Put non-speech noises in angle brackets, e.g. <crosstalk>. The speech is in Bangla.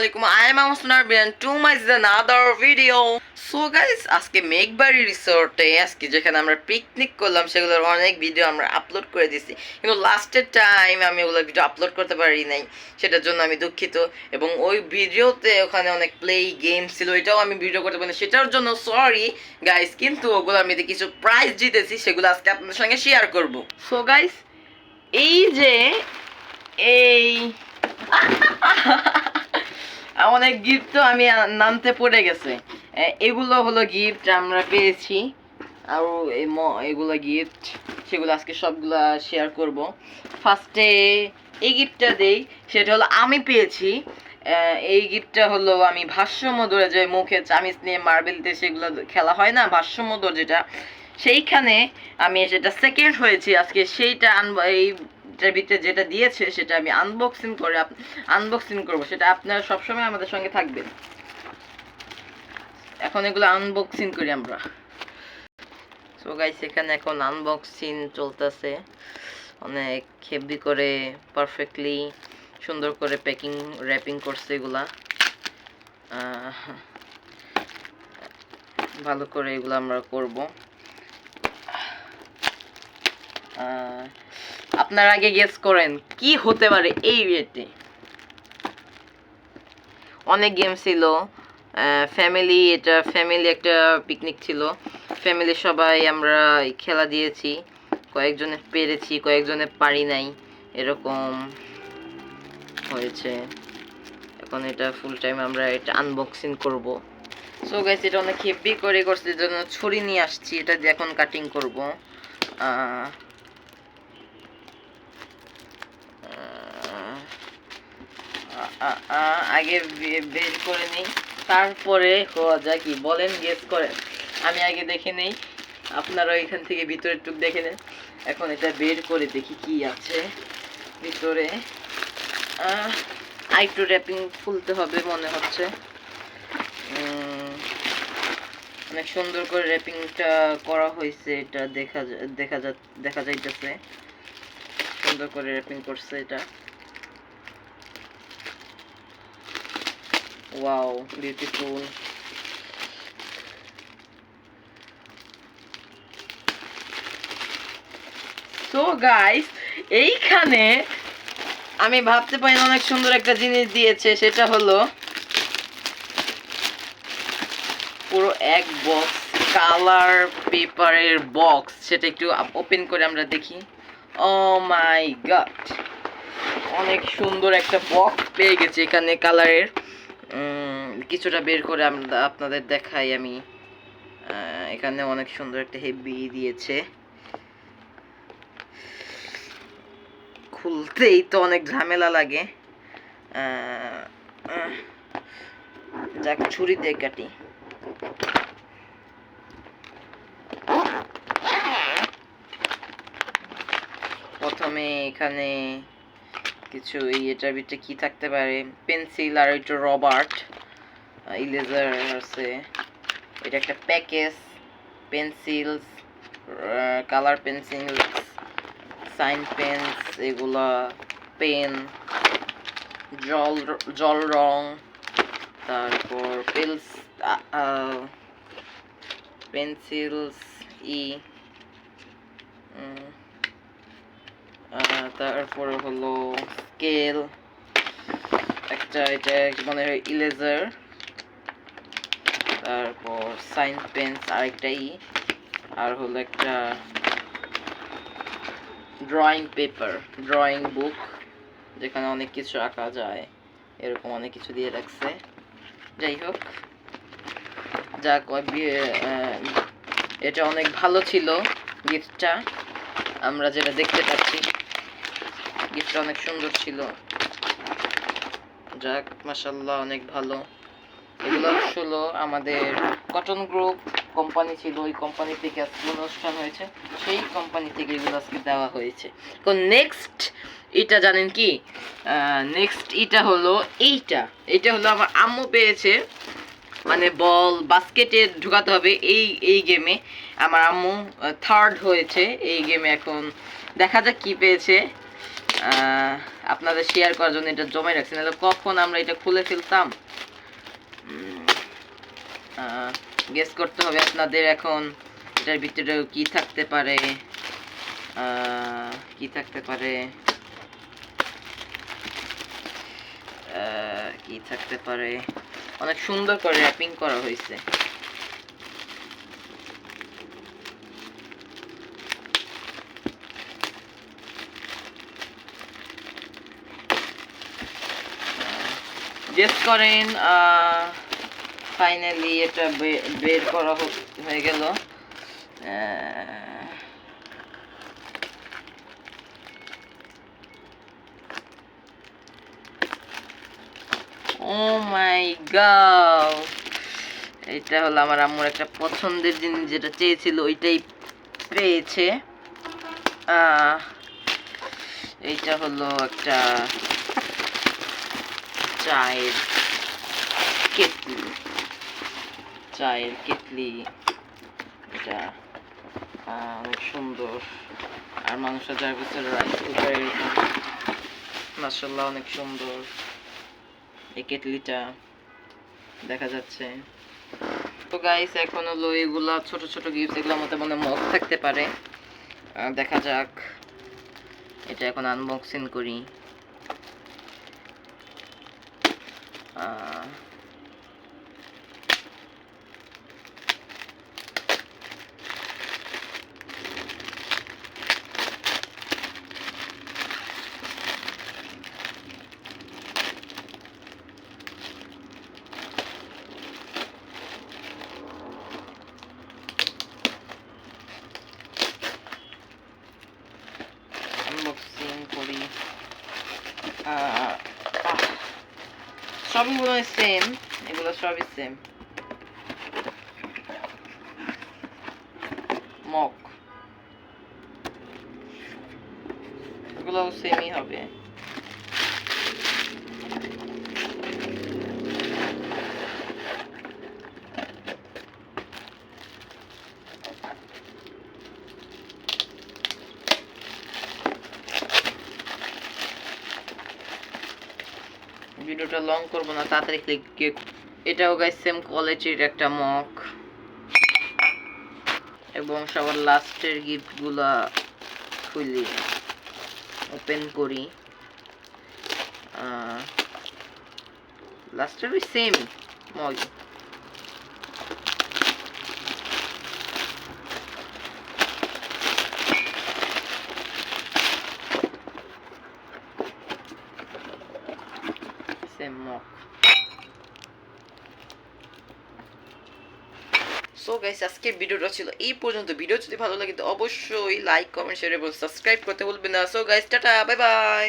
I am Beant to my another video so guys আজকে মেঘবাড়ি রিসোর্টে আজকে যেখানে আমরা পিকনিক করলাম, সেগুলোর অনেক ভিডিও আমরা আপলোড করে দিছি কিন্তু লাস্টের টাইম আমি ওগুলো ভিডিও আপলোড করতে পারি নাই, সেটার জন্য আমি দুঃখিত। এবং ওই ভিডিওতে ওখানে অনেক প্লে গেম ছিল, এটাও আমি ভিডিও করতে পারি সেটার জন্য সরি গাইস কিন্তু ওগুলো আমি কিছু প্রাইজ জিতেছি, সেগুলো আজকে আপনাদের সঙ্গে শেয়ার করব। সো গাইস এই যে, এই <laughs> অনেক গিফট তো আমি নামতে পড়ে গেছে। এগুলো হলো গিফট আমরা পেয়েছি। আর এই ম- এগুলো গিফট, সেগুলো আজকে সবগুলা শেয়ার করব। ফার্স্টে এই গিফটটা দেই, সেটা হলো আমি পেয়েছি। এই গিফটটা হলো আমি ভাষ্যমধুরে যে মুখে চামিচ নিয়ে মার্বেলতে সেগুলো খেলা হয় না, ভাষ্যমধুর যেটা, সেইখানে আমি সেটা সেকেন্ড হয়েছি। আজকে সেইটা আনব এই এটার ভিতরে যেটা দিয়েছে সেটা আমি আনবক্সিং করে আনবক্সিং করব। সেটা আপনারা সবসময় আমাদের সঙ্গে থাকবেন। এখন এগুলো আনবক্সিং করি আমরা। সো গাইস এখানে এখন আনবক্সিং চলতেছে। অনেক হেভি করে পারফেক্টলি সুন্দর করে প্যাকিং র্যাপিং করছে এগুলা। ভালো করে এগুলো আমরা করব। আপনারা আগে গেস করেন, কি হতে পারে এই ইয়েতে অনেক গেম ছিল ফ্যামিলি এটা ফ্যামিলি একটা পিকনিক ছিল। ফ্যামিলি সবাই আমরা খেলা দিয়েছি, কয়েকজনে পেরেছি, কয়েকজনে পারি নাই, এরকম হয়েছে। এখন এটা ফুল টাইম আমরা এটা আনবক্সিং করব। সো গাইস এটা অনেক হেভি করে করছে জন্য ছুরি নিয়ে আসছি, এটা দিয়ে এখন কাটিং করব। আগে বের করে নেই। তারপরে হওয়া যায় কি? বলেন গেস করেন। আমি আগে দেখে নেই। আপনারা এখান থেকে ভিতরের টুক দেখে নেন। এখন এটা বের করে দেখি কি আছে ভিতরে। আইটু র্যাপিং খুলতে হবে মনে হচ্ছে। অনেক সুন্দর করে র্যাপিংটা করা হয়েছে এটা দেখা দেখা যা, দেখা যাইতেছে। সুন্দর করে র্যাপিং করছে এটা। ওয়াও বিউটিফুল সো গাইস এইখানে আমি ভাবতে পারি অনেক সুন্দর একটা জিনিস দিয়েছে, সেটা হলো পুরো এক বক্স কালার পেপারের বক্স সেটা একটু ওপেন করে আমরা দেখি। ও মাই গড অনেক সুন্দর একটা বক্স পেয়ে গেছি এখানে কালারের কিছুটা বের করে আপনাদের দেখাই আমি। এখানে অনেক সুন্দর একটা হেভি দিয়েছে। খুলতেই তো অনেক ঝামেলা লাগে। যাক, ছুরি দিয়ে কাটি। প্রথমে এখানে কিছু এই এটার ভিতরে কি থাকতে পারে? পেন্সিল আর একটু রবার্ট ইলেজার আছে। এটা একটা package pencils colour pencil sign pens এগুলা পেন জল জল রং, তারপর পেলস পেন্সিলস ই তারপরে হলো স্কেল একটা এটা মনে হয় ইলেজার তারপর সাইন পেন্স আরেকটা ই, আর হলো একটা ড্রয়িং পেপার ড্রয়িং বুক যেখানে অনেক কিছু আঁকা যায়, এরকম অনেক কিছু দিয়ে রাখছে। যাই হোক ওই এটা অনেক ভালো ছিল গিফটটা আমরা যেটা দেখতে পাচ্ছি। গিফটটা অনেক সুন্দর ছিল। যাক মাসাল্লাহ অনেক ভালো। এগুলো হলো আমাদের কটন গ্রুপ কোম্পানি ছিল। ওই কোম্পানি থেকে আজকে অনুষ্ঠান হয়েছে। সেই কোম্পানি থেকে এগুলো আজকে দেওয়া হয়েছে। তো নেক্সট এটা জানেন কি? নেক্সট এটা হলো এইটা। এটা হলো আমার আম্মু পেয়েছে। মানে বল, বাস্কেটে ঢুকাতে হবে এই এই গেমে আমার আম্মু থার্ড হয়েছে এই গেমে এখন। দেখা যাক কি পেয়েছে। আপনাদের শেয়ার করার জন্য এটা জমে রাখছি, নাহলে কখন আমরা এটা খুলে ফেলতাম? গেস করতে হবে আপনাদের এখন এটার ভিতরে কি থাকতে পারে কি থাকতে পারে কি থাকতে পারে? অনেক সুন্দর করে র্যাপিং করা হয়েছে। গেস করেন ফাইনালি এটা বের করা হয়ে গেল। ও মাই গড এটা হলো আমার আম্মুর একটা পছন্দের জিনিস যেটা চেয়েছিল, ওইটাই পেয়েছে। এইটা হলো একটা চায়ের কেটলি চায়ের কেটলি এটা অনেক সুন্দর। আর মাংস যার ভিতরে রাইস কুকার মাসাল্লাহ অনেক সুন্দর। এই কেটলিটা দেখা যাচ্ছে। তো গাইস এখন হলো এগুলা ছোট ছোট গিফট এগুলোর মধ্যে মনে মগ থাকতে পারে। দেখা যাক। এটা এখন আনবক্সিং করি। আহ, আনবক্সিং করি আহ, আহ, সবই মনে হয় সেম এগুলো সবই সেম মক এগুলো সেমই হবে। ভিডিওটা লং করব না, তাড়াতাড়ি ক্লিক এটাও গাইস সেম কোয়ালিটির একটা মক এবং সবার লাস্টের গিফটগুলা খুলি। ওপেন করি। লাস্টের same mug same mug so guys আজকের ভিডিওটা ছিল এই পর্যন্ত। ভিডিও যদি ভালো লাগে তো অবশ্যই লাইক কমেন্ট শেয়ার এবং সাবস্ক্রাইব করতে ভুলবেন না। So guys tata bye bye